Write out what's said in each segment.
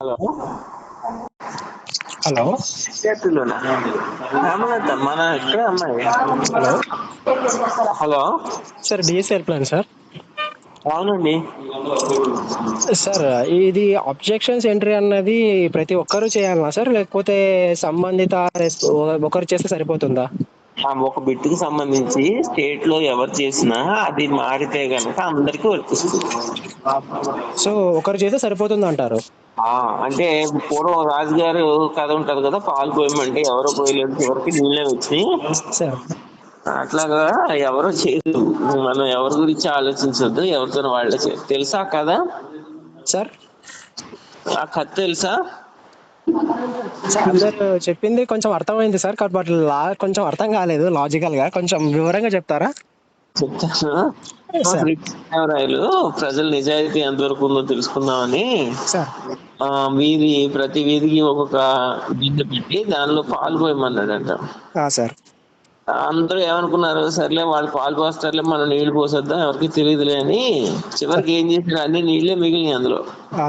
Hello hello మన ఇక్కడ అమ్మాయి? Hello hello sir DSR plan sir. అవునండి. సార్ ఇది అబ్జెక్షన్స్ ఎంట్రీ అన్నది ప్రతి ఒక్కరూ చేయాలా సార్? లేకపోతే సంబంధిత ఒకరు చేస్తే సరిపోతుందా? ఒక బిట్టుకి సంబంధించి స్టేట్లో ఎవరు చేసినా అది మారితే గనక అందరికీ వర్తిస్తుంది. సో ఒకరు చేస్తే సరిపోతుంది అంటారు అంటే పూర్వం రాజుగారు కథ ఉంటది కదా పాలు పోయమంటే ఎవరో పోయలేదు చివరికి నీళ్ళే సార్. అట్లాగా ఎవరో చేయరు. మనం ఎవరి గురించి ఆలోచించొద్దు ఎవరితో వాళ్ళే తెలుసా కదా సార్. ఆ కథ తెలుసా? చెప్పింది కొంచెం అర్థమైంది సార్ కా- బట్ లా కొంచెం అర్థం కాలేదు లాజికల్గా. కొంచెం వివరంగా చెప్తారా? చెప్తాను. రాయలు ప్రజల నిజాయితీ ఎంతవరకు ఉందో తెలుసుకుందామని. వీధి ప్రతి వీధికి ఒక్కొక్క బిందె పెట్టి దానిలో పాలు పోయమన్నాడంట ఆ, సార్. అందరూ ఏమనుకున్నారు? సర్లే వాళ్ళు పాలు పోస్తారులే మనం నీళ్ళు పోసేద్దాం ఎవరికి తెలియదులే అని. చివరికి ఏం చేశారు? అన్ని నీళ్ళే మిగిలినాయి అందులో.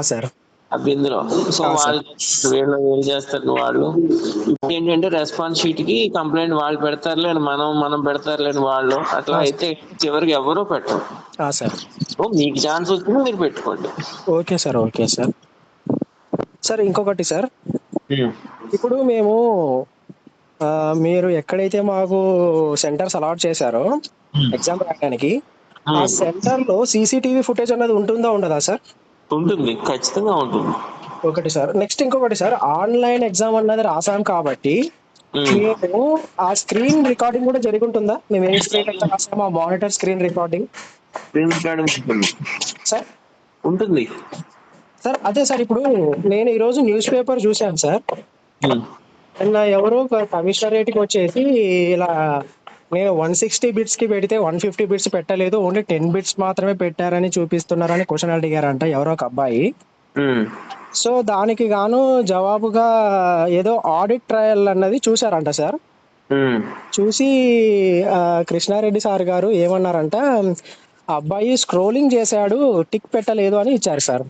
సార్. ఆ బిందులో సో. వాళ్ళు వీళ్ళు ఏం చేస్తారు వాళ్ళు. ఇప్పుడు ఏంటంటే రెస్పాన్స్ షీట్కి కంప్లైంట్ వాళ్ళు పెడతారులే అని మనం మనం పెడతారులేని వాళ్ళు. అట్లా అయితే చివరికి ఎవరూ పెట్టరు. ఆ, సార్. సో మీకు ఛాన్స్ వచ్చింది మీరు పెట్టుకోండి. Okay sir okay sir. Sir ఇంకొకటి సార్. ఇప్పుడు మేము మీరు ఎక్కడైతే మాకు సెంటర్స్ అలాట్ చేశారో ఎగ్జామ్ రాయడానికి ఆ సెంటర్లో సీసీటీవీ ఫుటేజ్ అనేది ఉంటుందా ఉండదా సార్? ఉంటుంది. ఖచ్చితంగా ఉంటుంది. ఒకటి సార్. నెక్స్ట్ ఇంకొకటి సార్. ఆన్లైన్ ఎగ్జామ్ అన్నది రాసాం కాబట్టి. మేము. ఆ స్క్రీన్ రికార్డింగ్ కూడా జరిగి ఉంటుందా మేము ఏ స్క్రీన్ అయితే రాసామో monitor screen recording screen recording ఉంటుంది. సార్? ఉంటుంది. సార్ అదే సార్. ఇప్పుడు నేను ఈ రోజు న్యూస్ పేపర్ చూశాను సార్. నిన్న ఎవరో కమిషనరేట్కి వచ్చేసి ఇలా నేను వన్ సిక్స్టీ బిట్స్కి పెడితే వన్ ఫిఫ్టీ బిట్స్ పెట్టలేదు ఓన్లీ టెన్ బిట్స్ మాత్రమే పెట్టారని చూపిస్తున్నారని క్వశ్చన్ అడిగారంట ఎవరో ఒక అబ్బాయి. సో దానికి గాను జవాబుగా ఏదో ఆడిట్ ట్రయల్ అన్నది చూసారంట సార్. చూసి కృష్ణారెడ్డి సార్ గారు ఏమన్నారంట అబ్బాయి స్క్రోలింగ్ చేశాడు టిక్ పెట్టలేదు అని ఇచ్చారు సార్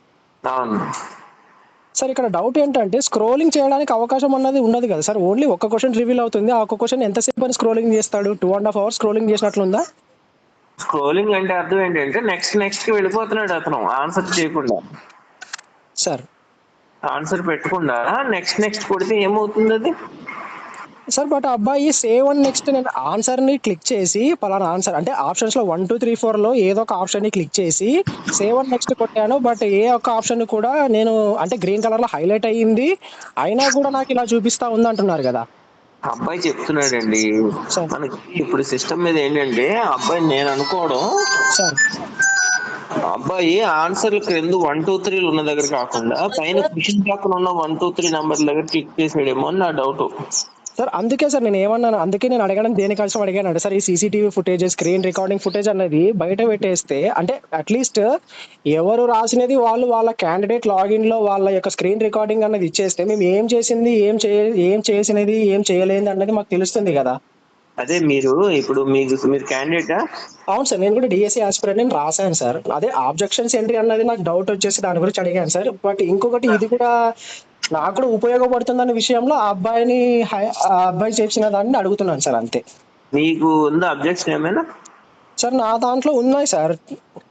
సార్ ఇక్కడ డౌట్ ఏంటంటే స్క్రోలింగ్ చేయడానికి అవకాశం అన్నది ఉండదు కదా సార్. ఓన్లీ ఒక్క క్వశ్చన్ రివీల్ అవుతుంది. ఆ ఒక్క క్వశ్చన్ ఎంతసేపు అని స్క్రోలింగ్ చేస్తాడు? Two and half hours scrolling చేసినట్లుందా? Scrolling అంటే అర్థం ఏంటంటే నెక్స్ట్ నెక్స్ట్కి వెళ్ళిపోతున్నాడు అతను. ఆన్సర్ చేయకుండా. సార్. ఆన్సర్ పెట్టకుండా నెక్స్ట్ నెక్స్ట్ కొడితే ఏమవుతుంది అది సార్ బట్ అబ్బాయి సేవ్ అండ్ నెక్స్ట్ నేను ఆన్సర్ని క్లిక్ చేసి పలానా ఆన్సర్ అంటే ఆప్షన్స్లో వన్ టూ త్రీ ఫోర్లో ఏదో ఒక ఆప్షన్ని క్లిక్ చేసి సేవ్ అండ్ నెక్స్ట్ కొట్టాను బట్ ఏ ఒక్క ఆప్షన్ కూడా నేను అంటే గ్రీన్ కలర్లో హైలైట్ అయ్యింది. అయినా కూడా నాకు ఇలా చూపిస్తా ఉంది అంటున్నారు కదా. అబ్బాయి చెప్తున్నాడండి. మనకి ఇప్పుడు సిస్టమ్ మీద ఏంటంటే అబ్బాయి నేను అనుకోవడం సార్. అబ్బాయి ఆన్సర్ క్రింద వన్ టూ త్రీ ఉన్న దగ్గర కాకుండా పైన క్వశ్చన్ పక్కన ఉన్న వన్ టూ త్రీ నంబర్ దగ్గర క్లిక్ చేసాడేమో అని నా డౌట్ సార్ అందుకే సార్ నేను ఏమన్నాను అందుకే నేను అడగడం దేనికోసం అడిగాను అంటే సార్ ఈ CCTV footage screen recording footage అనేది బయట పెట్టేస్తే అంటే అట్లీస్ట్ ఎవరు రాసినది వాళ్ళు వాళ్ళ క్యాండిడేట్ లాగిన్లో వాళ్ళ యొక్క స్క్రీన్ రికార్డింగ్ అన్నది ఇచ్చేస్తే మేము ఏం చేసింది ఏం చే ఏం చేసినది ఏం చేయలేదు అన్నది మాకు తెలుస్తుంది కదా. అదే మీరు ఇప్పుడు మీకు మీరు క్యాండిడేటా అవును సార్ నేను కూడా డిఎస్సీ ఆస్పిరెంట్ నేను రాశాను సార్ అదే ఆబ్జెక్షన్స్ ఎంట్రీ అన్నది నాకు డౌట్ వచ్చేసి దాని గురించి అడిగాను సార్ బట్ ఇంకొకటి ఇది కూడా నాకు కూడా ఉపయోగపడుతుందన్న విషయంలో ఆ అబ్బాయిని ఆ అబ్బాయి చేసిన దాన్ని అడుగుతున్నాను సార్ అంతే. మీకు ఉందా అబ్జెక్షన్ ఏమైనా? సార్ నా దాంట్లో ఉన్నాయి సార్.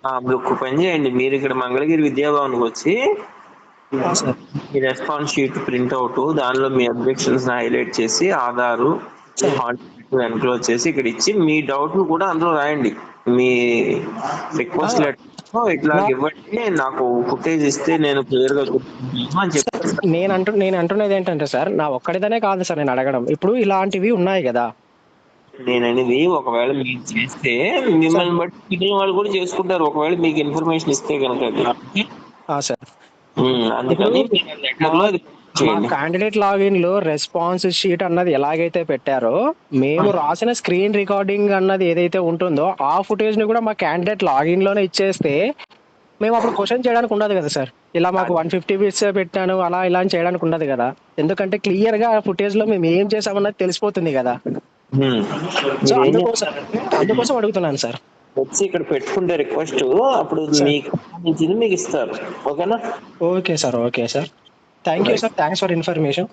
ఆ, ఒక పని చేయండి. మీరు ఇక్కడ మంగళగిరి విద్యాభవన్కి వచ్చి మీ రెస్పాన్స్ షీట్ ప్రింట్ అవుట్ దానిలో మీ అబ్జెక్షన్స్ హైలైట్ చేసి ఆధారు ఎన్క్లోజ్ చేసి ఇక్కడ ఇచ్చి మీ డౌట్ కూడా అందులో రాయండి. మీ రిక్వెస్ట్ ఆ. ఇట్లా ఇవ్వండి నాకు ఫుటేజ్ ఇస్తే నేను క్లియర్గా నేను అంటు నేను అంటున్నది ఏంటంటే సార్ నా ఒక్కడిదనే కాదు సార్ నేను అడగడం. ఇప్పుడు ఇలాంటివి ఉన్నాయి కదా. నేను అనేది ఒకవేళ మీరు చేస్తే మిమ్మల్ని బట్టి మిగిలిన వాళ్ళు కూడా చేసుకుంటారు. ఒకవేళ మీకు ఇన్ఫర్మేషన్ ఇస్తే కనుక సార్. అందుకని మా క్యాండిడేట్ లాగిన్లో రెస్పాన్స్ షీట్ అన్నది ఎలాగైతే పెట్టారో మేము రాసిన స్క్రీన్ రికార్డింగ్ అన్నది ఏదైతే ఉంటుందో ఆ ఫుటేజ్ని కూడా మా క్యాండిడేట్ లాగిన్లోనే ఇచ్చేస్తే మేము అప్పుడు క్వశ్చన్ చేయడానికి ఉండదు కదా సార్. ఇలా మాకు వన్ ఫిఫ్టీ బిట్స్ పెట్టాను అలా ఇలా చేయడానికి ఉండదు కదా. ఎందుకంటే క్లియర్గా ఫుటేజ్లో మేము ఏం చేసామన్నది తెలిసిపోతుంది కదా. సో అందుకోసం అందుకోసం అడుగుతున్నాను సార్. వచ్చి ఇక్కడ పెట్టుకుంటే రిక్వెస్ట్ అప్పుడు మీకు ఇస్తారు. ఓకేనా? Okay sir okay sir. Thank right. you, sir. Thanks for information.